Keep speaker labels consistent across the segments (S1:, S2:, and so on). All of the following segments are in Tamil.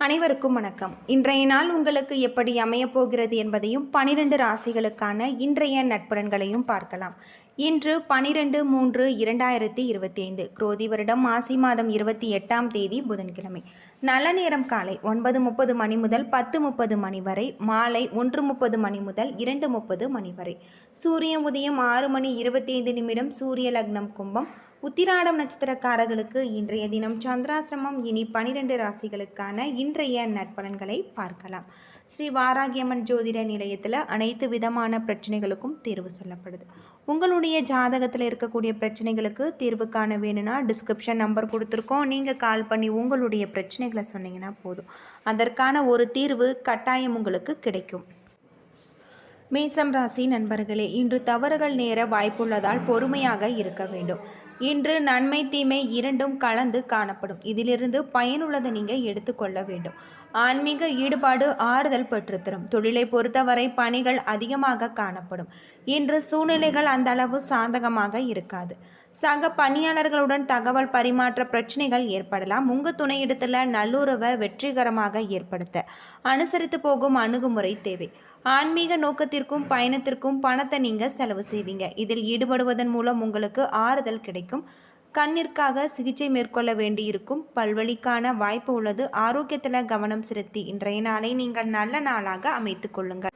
S1: அனைவருக்கும் வணக்கம். இன்றைய நாள் உங்களுக்கு எப்படி அமையப் போகிறது என்பதையும் பனிரெண்டு ராசிகளுக்கான இன்றைய நட்பலன்களையும் பார்க்கலாம். இன்று பனிரெண்டு மூன்று இரண்டாயிரத்தி இருபத்தி ஐந்து குரோதி வருடம் மாசி மாதம் இருபத்தி எட்டாம் தேதி புதன்கிழமை. நல்ல நேரம் காலை ஒன்பது முப்பது மணி முதல் பத்து முப்பது மணி வரை மாலை ஒன்று முப்பது மணி முதல் இரண்டு முப்பது மணி வரை. சூரிய உதயம் ஆறு மணி இருபத்தி ஐந்து நிமிடம் சூரிய லக்னம் கும்பம் உத்திராடம் நட்சத்திரக்காரர்களுக்கு இன்றைய தினம் சந்திராசிரமம் இனி பனிரெண்டு ராசிகளுக்கான இன்றைய நட்பலன்களை பார்க்கலாம். ஸ்ரீ வாராகியம்மன் ஜோதிட நிலையத்தில் அனைத்து விதமான பிரச்சனைகளுக்கும் தீர்வு சொல்லப்படுது. உங்களுடைய ஜாதகத்தில் இருக்கக்கூடிய பிரச்சனைகளுக்கு தீர்வு காண வேணும்னா டிஸ்கிரிப்ஷன் நம்பர் கொடுத்துருக்கோம். நீங்கள் கால் பண்ணி உங்களுடைய பிரச்சனைகளை சொன்னீங்கன்னா போதும். அதற்கான ஒரு தீர்வு கட்டாயம் உங்களுக்கு கிடைக்கும். மேசம் ராசி நண்பர்களே இன்று தவறுகள் நேர வாய்ப்புள்ளதால் பொறுமையாக இருக்க வேண்டும். இன்று நன்மை தீமை இரண்டும் கலந்து காணப்படும். இதிலிருந்து பயனுள்ளதை நீங்கள் எடுத்துக்கொள்ள வேண்டும். ஆன்மீக ஈடுபாடு ஆறுதல் பெற்றுத்தரும். தொழிலை பொறுத்தவரை பணிகள் அதிகமாக காணப்படும். இன்று சூழ்நிலைகள் அந்த அளவு சாதகமாக இருக்காது. சக பணியாளர்களுடன் தகவல் பரிமாற்ற பிரச்சனைகள் ஏற்படலாம். உங்கள் துணையிடத்தில் நல்லுறவை வெற்றிகரமாக ஏற்படுத்த அனுசரித்து போகும் அணுகுமுறை தேவை. ஆன்மீக நோக்கத்திற்கும் பயணத்திற்கும் பணத்தை நீங்கள் செலவு செய்வீங்க. இதில் ஈடுபடுவதன் மூலம் உங்களுக்கு ஆறுதல் கிடைக்கும். கண்ணிற்காக சிகிச்சை மேற்கொள்ள வேண்டியிருக்கும். பல்வழிக்கான வாய்ப்பு உள்ளது. ஆரோக்கியத்தில் கவனம் செலுத்தி இன்றைய நாளை நீங்கள் நல்ல நாளாக அமைத்து கொள்ளுங்கள்.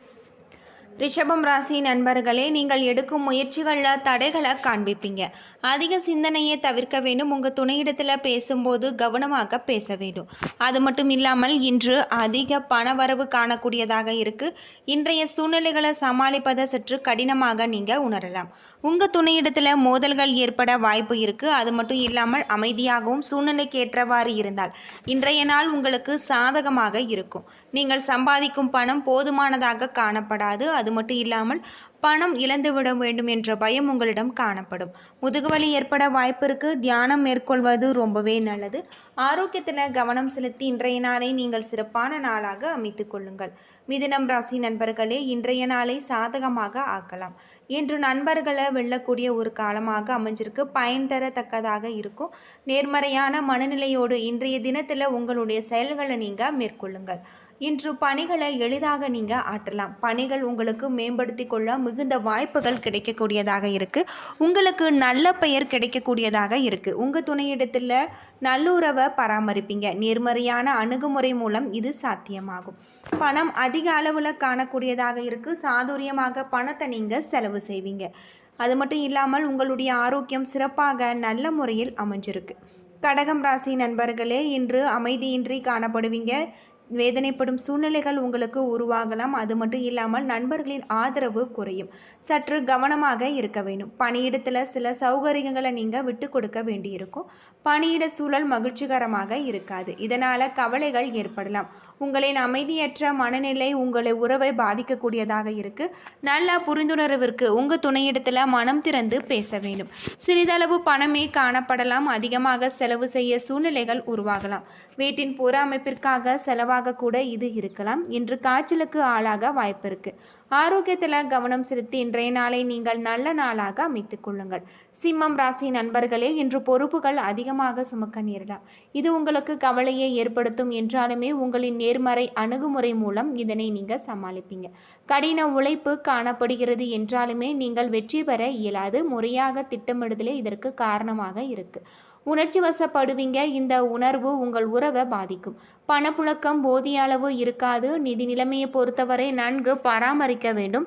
S1: ரிஷபம் ராசி நண்பர்களே நீங்கள் எடுக்கும் முயற்சிகளில் தடைகளை காண்பிப்பீங்க. அதிக சிந்தனையை தவிர்க்க வேண்டும். உங்கள் துணையிடத்தில் பேசும்போது கவனமாக பேச வேண்டும். அது மட்டும் இல்லாமல் இன்று அதிக பணவரவு காணக்கூடியதாக இருக்குது இன்றைய சூழ்நிலைகளை சமாளிப்பதை சற்று கடினமாக நீங்கள் உணரலாம். உங்கள் துணையிடத்தில் மோதல்கள் ஏற்பட வாய்ப்பு இருக்குது அது மட்டும் இல்லாமல் அமைதியாகவும் சூழ்நிலைக்கு ஏற்றவாறு இருந்தால் இன்றைய நாள் உங்களுக்கு சாதகமாக இருக்கும். நீங்கள் சம்பாதிக்கும் பணம் போதுமானதாக காணப்படாது. அது மட்டும் இல்லாமல் பணம் இழந்துவிட வேண்டும் என்ற பயம் உங்களிடம் காணப்படும். முதுகுவலி ஏற்பட வாய்ப்பிற்கு தியானம் மேற்கொள்வது ரொம்பவே நல்லது. ஆரோக்கியத்தில் கவனம் செலுத்தி இன்றைய நாளை நீங்கள் சிறப்பான நாளாக அமைத்து கொள்ளுங்கள். மிதுனம் ராசி நண்பர்களே இன்றைய நாளை சாதகமாக ஆக்கலாம். இன்று நண்பர்களை வெல்லக்கூடிய ஒரு காலமாக அமைஞ்சிருக்கு. பயன் தரத்தக்கதாக இருக்கும். நேர்மறையான மனநிலையோடு இன்றைய தினத்தில் உங்களுடைய செயல்களை நீங்கள் மேற்கொள்ளுங்கள். இன்று பணிகளை எளிதாக நீங்கள் ஆற்றலாம். பணிகள் உங்களுக்கு மேம்படுத்தி கொள்ள மிகுந்த வாய்ப்புகள் கிடைக்கக்கூடியதாக இருக்குது உங்களுக்கு நல்ல பெயர் கிடைக்கக்கூடியதாக இருக்குது உங்கள் துணையிடத்தில் நல்லுறவை பராமரிப்பீங்க. நேர்மறையான அணுகுமுறை மூலம் இது சாத்தியமாகும். பணம் அதிக அளவில் காணக்கூடியதாக இருக்குது சாதுரியமாக பணத்தை நீங்கள் செலவு செய்வீங்க. அது மட்டும் இல்லாமல் உங்களுடைய ஆரோக்கியம் சிறப்பாக நல்ல முறையில் அமைஞ்சிருக்கு. கடகம் ராசி நண்பர்களே இன்று அமைதியின்றி காணப்படுவீங்க. வேதனைப்படும் சூழ்நிலைகள் உங்களுக்கு உருவாகலாம். அது மட்டும் இல்லாமல் நண்பர்களின் ஆதரவு குறையும். சற்று கவனமாக இருக்க வேண்டும். பணியிடத்தில் சில சௌகரியங்களை நீங்கள் விட்டு கொடுக்க வேண்டியிருக்கும். பணியிட சூழல் மகிழ்ச்சிகரமாக இருக்காது. இதனால் கவலைகள் ஏற்படலாம். உங்களின் அமைதியற்ற மனநிலை உங்களை உறவை பாதிக்கக்கூடியதாக இருக்கு. நல்ல புரிந்துணர்விற்கு உங்கள் துணையிடத்தில் மனம் திறந்து பேச வேண்டும். சிறிதளவு பணமே காணப்படலாம். அதிகமாக செலவு செய்ய சூழ்நிலைகள் உருவாகலாம். வீட்டின் புற அமைப்பிற்காக செலவாக கூட இது இருக்கலாம். இன்று காய்ச்சலுக்கு ஆளாக வாய்ப்பு இருக்கு ஆரோக்கியத்தில் கவனம் செலுத்தி இன்றைய நாளை நீங்கள் நல்ல நாளாக அமைத்துக் கொள்ளுங்கள். சிம்மம் ராசி நண்பர்களே இன்று பொறுப்புகள் அதிகமாக சுமக்க நேரலாம் இது உங்களுக்கு கவலையை ஏற்படுத்தும் என்றாலுமே உங்களின் நேர்மறை அணுகுமுறை மூலம் இதனை நீங்கள் சமாளிப்பீங்க. கடின உழைப்பு காணப்படுகிறது என்றாலுமே நீங்கள் வெற்றி பெற இயலாது. முறையாக திட்டமிடுதலே இதற்கு காரணமாக இருக்குது உணர்ச்சி வசப்படுவீங்க இந்த உணர்வு உங்கள் உறவை பாதிக்கும். பணப்புழக்கம் போதிய அளவு இருக்காது. நிதி நிலைமையை பொறுத்தவரை நன்கு பராமரிக்க வேண்டும்.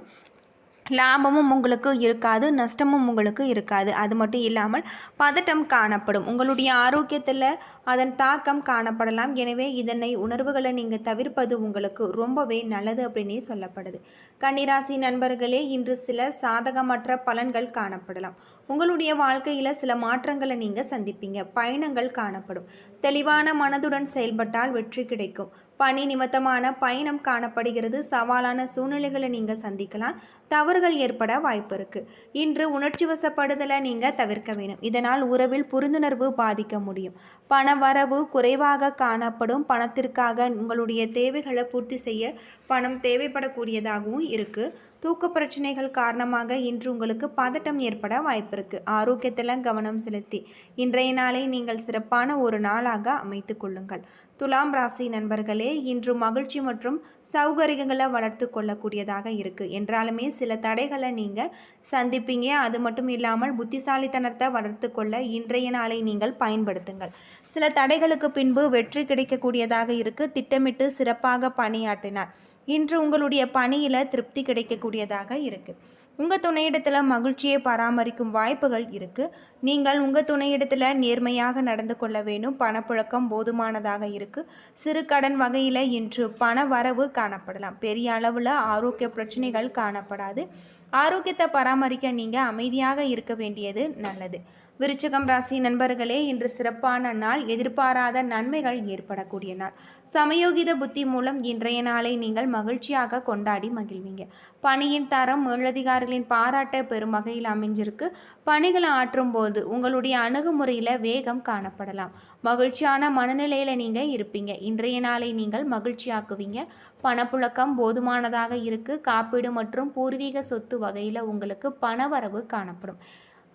S1: லாபமும் உங்களுக்கு இருக்காது. நஷ்டமும் உங்களுக்கு இருக்காது. அது மட்டும் இல்லாமல் பதட்டம் காணப்படும். உங்களுடைய ஆரோக்கியத்தில் அதன் தாக்கம் காணப்படலாம். எனவே இதனை உணர்வுகளை நீங்கள் தவிர்ப்பது உங்களுக்கு ரொம்பவே நல்லது அப்படின்னே சொல்லப்படுது. கன்னிராசி நண்பர்களே இன்று சில சாதகமற்ற பலன்கள் காணப்படலாம். உங்களுடைய வாழ்க்கையில் சில மாற்றங்களை நீங்கள் சந்திப்பீங்க. பயணங்கள் காணப்படும். தெளிவான மனதுடன் செயல்பட்டால் வெற்றி கிடைக்கும். பணி நிமித்தமான பயணம் காணப்படுகிறது. சவாலான சூழ்நிலைகளை நீங்கள் சந்திக்கலாம். தவறுகள் ஏற்பட வாய்ப்பு இருக்கு. இன்று உணர்ச்சி வசப்படுதலை நீங்கள் தவிர்க்க வேணும். இதனால் உறவில் புரிந்துணர்வு பாதிக்க முடியும். பண வரவு குறைவாக காணப்படும் பணத்திற்காக உங்களுடைய தேவைகளை பூர்த்தி செய்ய பணம் தேவைப்படக்கூடியதாகவும் இருக்குது தூக்க பிரச்சனைகள் காரணமாக இன்று உங்களுக்கு பதட்டம் ஏற்பட வாய்ப்பு இருக்குது ஆரோக்கியத்தில் கவனம் செலுத்தி இன்றைய நாளை நீங்கள் சிறப்பான ஒரு நாளாக அமைத்து கொள்ளுங்கள். துலாம் ராசி நண்பர்களே இன்று மகிழ்ச்சி மற்றும் சௌகரியங்களை வளர்த்து கொள்ளக்கூடியதாக இருக்குது என்றாலுமே சில தடைகளை நீங்கள் சந்திப்பீங்க. அது மட்டும் இல்லாமல் புத்திசாலித்தனத்தை வளர்த்து கொள்ள இன்றைய நாளை நீங்கள் பயன்படுத்துங்கள். சில தடைகளுக்கு பின்பு வெற்றி கிடைக்கக்கூடியதாக இருக்குது திட்டமிட்டு சிறப்பாக பணியாற்றினார். இன்று உங்களுடைய பணியில் திருப்தி கிடைக்கக்கூடியதாக இருக்குது உங்கள் துணையிடத்தில் மகிழ்ச்சியை பராமரிக்கும் வாய்ப்புகள் இருக்குது நீங்கள் உங்கள் துணையிடத்தில் நேர்மையாக நடந்து கொள்ள வேணும் பணப்புழக்கம் போதுமானதாக இருக்குது சிறு கடன் வகையில் இன்று பண வரவு காணப்படலாம். பெரிய அளவில் ஆரோக்கிய பிரச்சனைகள் காணப்படாது. ஆரோக்கியத்தை பராமரிக்க நீங்கள் அமைதியாக இருக்க வேண்டியது நல்லது. விருச்சகம் ராசி நண்பர்களே இன்று சிறப்பான நாள். எதிர்பாராத நன்மைகள் ஏற்படக்கூடிய நாள். சமயோகித புத்தி மூலம் இன்றைய நாளை நீங்கள் மகிழ்ச்சியாக கொண்டாடி மகிழ்வீங்க. பணியின் தரம் மேலதிகாரிகளின் பாராட்ட பெறும் வகையில் அமைஞ்சிருக்கு. பணிகளை ஆற்றும் போது உங்களுடைய அணுகுமுறையில் வேகம் காணப்படலாம். மகிழ்ச்சியான மனநிலையில் நீங்கள் இருப்பீங்க. இன்றைய நாளை நீங்கள் மகிழ்ச்சியாக்குவீங்க. பணப்புழக்கம் போதுமானதாக இருக்குது காப்பீடு மற்றும் பூர்வீக சொத்து வகையில் உங்களுக்கு பணவரவு காணப்படும்.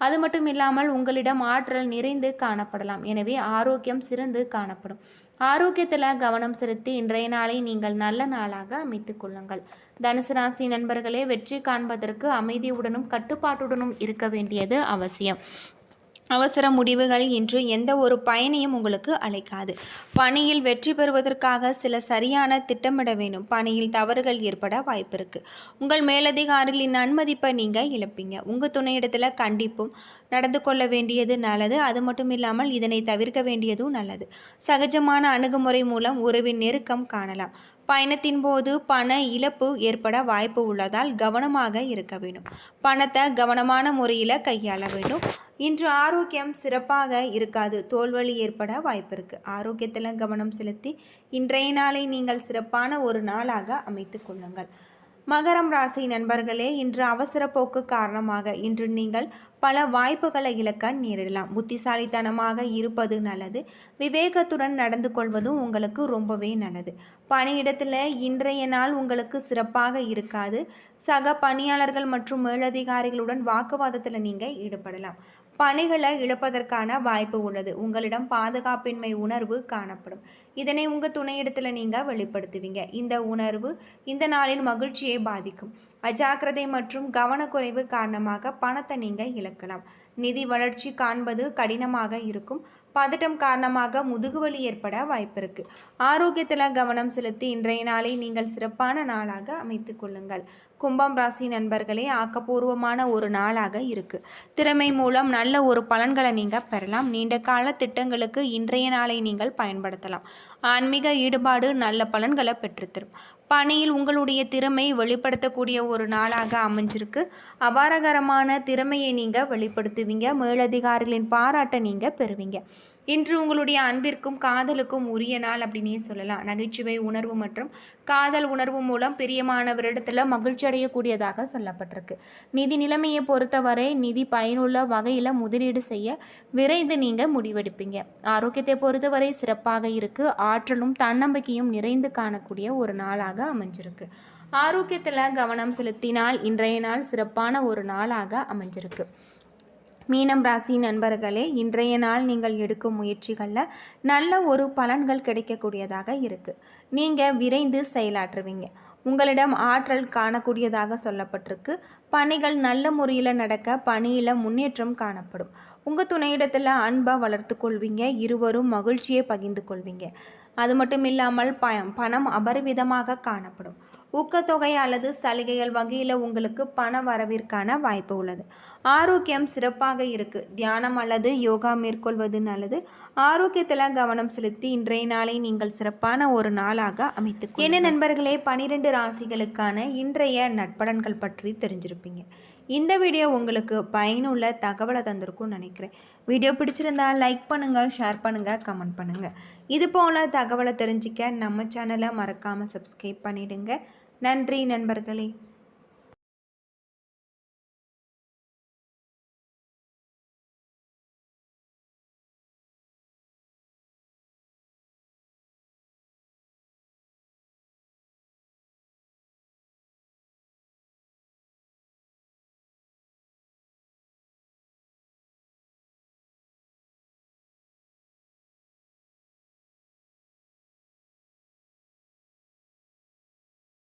S1: அது மட்டும் இல்லாமல் உங்களிடம் ஆற்றல் நிறைந்து காணப்படலாம். எனவே ஆரோக்கியம் சிறந்து காணப்படும். ஆரோக்கியத்தில் கவனம் செலுத்தி இன்றைய நாளை நீங்கள் நல்ல நாளாக அமைத்து கொள்ளுங்கள். தனுசு ராசி நண்பர்களே வெற்றி காண்பதற்கு அமைதியுடனும் கட்டுப்பாட்டுடனும் இருக்க வேண்டியது அவசியம். அவசர முடிவுகள் இன்று எந்த ஒரு பயனையும் உங்களுக்கு அழைக்காது பணியில் வெற்றி பெறுவதற்காக சில சரியான திட்டமிட வேண்டும். பணியில் தவறுகள் ஏற்பட வாய்ப்பு இருக்குது உங்கள் மேலதிகாரிகளின் நன்மதிப்பை நீங்கள் இழப்பீங்க. உங்கள் துணையிடத்தில் கண்டிப்பும் நடந்து கொள்ள வேண்டியது நல்லது. அது மட்டும் இல்லாமல் இதனை தவிர்க்க வேண்டியதும் நல்லது. சகஜமான அணுகுமுறை மூலம் உறவின் நெருக்கம் காணலாம். பயணத்தின் போது பண இழப்பு ஏற்பட வாய்ப்பு உள்ளதால் கவனமாக இருக்க வேண்டும். பணத்தை கவனமான முறையில் கையாள வேண்டும். இன்று ஆரோக்கியம் சிறப்பாக இருக்காது. தோல்வழி ஏற்பட வாய்ப்பு இருக்குது ஆரோக்கியத்தில் கவனம் செலுத்தி இன்றைய நாளை நீங்கள் சிறப்பான ஒரு நாளாக அமைத்து கொள்ளுங்கள். மகரம் ராசி நண்பர்களே இன்று அவசர போக்கு காரணமாக இன்று நீங்கள் பல வாய்ப்புகளை இழக்க நேரிடலாம். புத்திசாலித்தனமாக இருப்பது நல்லது. விவேகத்துடன் நடந்து கொள்வதும் உங்களுக்கு ரொம்பவே நல்லது. பணியிடத்தில் இன்றைய நாள் உங்களுக்கு சிறப்பாக இருக்காது. சக பணியாளர்கள் மற்றும் மேலதிகாரிகளுடன் வாக்குவாதத்தில் நீங்கள் ஈடுபடலாம். பணிகளை இழப்பதற்கான வாய்ப்பு உள்ளது. உங்களிடம் பாதுகாப்பின்மை உணர்வு காணப்படும். இதனை உங்கள் துணையிடத்தில் நீங்கள் வெளிப்படுத்துவீங்க. இந்த உணர்வு இந்த நாளின் மகிழ்ச்சியை பாதிக்கும். அஜாக்கிரதை மற்றும் கவனக்குறைவு காரணமாக பணத்தை நீங்கள் இழக்கலாம். நிதி வளர்ச்சி காண்பது கடினமாக இருக்கும். பதட்டம் காரணமாக முதுகுவலி ஏற்பட வாய்ப்பிருக்கு. ஆரோக்கியத்தில் கவனம் செலுத்தி இன்றைய நாளை நீங்கள் சிறப்பான நாளாக அமைத்து கொள்ளுங்கள். கும்பம் ராசி நண்பர்களே ஆக்கப்பூர்வமான ஒரு நாளாக இருக்குது திறமை மூலம் நல்ல ஒரு பலன்களை நீங்கள் பெறலாம். நீண்ட கால திட்டங்களுக்கு இன்றைய நாளை நீங்கள் பயன்படுத்தலாம். ஆன்மீக ஈடுபாடு நல்ல பலன்களை பெற்றுத்தரும். பணியில் உங்களுடைய திறமை வெளிப்படுத்தக்கூடிய ஒரு நாளாக அமைஞ்சிருக்கு. அபாரகரமான திறமையை நீங்கள் வெளிப்படுத்துவீங்க. மேலதிகாரிகளின் பாராட்டை நீங்கள் பெறுவீங்க. இன்று உங்களுடைய அன்பிற்கும் காதலுக்கும் உரிய நாள் அப்படின்னே சொல்லலாம். நகைச்சுவை உணர்வு மற்றும் காதல் உணர்வு மூலம் பிரியமானவரிடத்தில் மகிழ்ச்சி அடையக்கூடியதாக சொல்லப்பட்டிருக்கு. நிதி நிலைமையை பொறுத்தவரை நிதி பயனுள்ள வகையில் முதலீடு செய்ய விரைந்து நீங்கள் முடிவெடுப்பீங்க. ஆரோக்கியத்தை பொறுத்தவரை சிறப்பாக இருக்கு. ஆற்றலும் தன்னம்பிக்கையும் நிறைந்து காணக்கூடிய ஒரு நாளாக அமைஞ்சிருக்கு. ஆரோக்கியத்தில் கவனம் செலுத்தினால் இன்றைய நாள் சிறப்பான ஒரு நாளாக அமைஞ்சிருக்கு. மீனம் ராசி நண்பர்களே இன்றைய நாள் நீங்கள் எடுக்கும் முயற்சிகளில் நல்ல ஒரு பலன்கள் கிடைக்கக்கூடியதாக இருக்குது நீங்கள் விரைந்து செயலாற்றுவீங்க. உங்களிடம் ஆற்றல் காணக்கூடியதாக சொல்லப்பட்டிருக்கு. பணிகள் நல்ல முறையில் நடக்க பணியில் முன்னேற்றம் காணப்படும். உங்கள் துணையிடத்தில் அன்பை வளர்த்து கொள்வீங்க இருவரும் மகிழ்ச்சியை பகிர்ந்து கொள்வீங்க. அது மட்டும் இல்லாமல் ப பணம் அபரிவிதமாக காணப்படும். ஊக்கத்தொகை அல்லது சலுகைகள் வகையில் உங்களுக்கு பண வரவிற்கான வாய்ப்பு உள்ளது. ஆரோக்கியம் சிறப்பாக இருக்குது தியானம் அல்லது யோகா மேற்கொள்வது நல்லது. ஆரோக்கியத்தில் கவனம் செலுத்தி இன்றைய நாளை நீங்கள் சிறப்பான ஒரு நாளாக அமைத்து என்ன நண்பர்களே பனிரெண்டு ராசிகளுக்கான இன்றைய நட்பலன்கள் பற்றி தெரிஞ்சிருப்பீங்க. இந்த வீடியோ உங்களுக்கு பயனுள்ள தகவலை தந்திருக்கும்னு நினைக்கிறேன். வீடியோ பிடிச்சிருந்தா லைக் பண்ணுங்கள் ஷேர் பண்ணுங்கள் கமெண்ட் பண்ணுங்கள் இது போல் தகவலை தெரிஞ்சிக்க நம்ம சேனலை மறக்காமல் சப்ஸ்கிரைப் பண்ணிவிடுங்க நன்றி நண்பர்களே.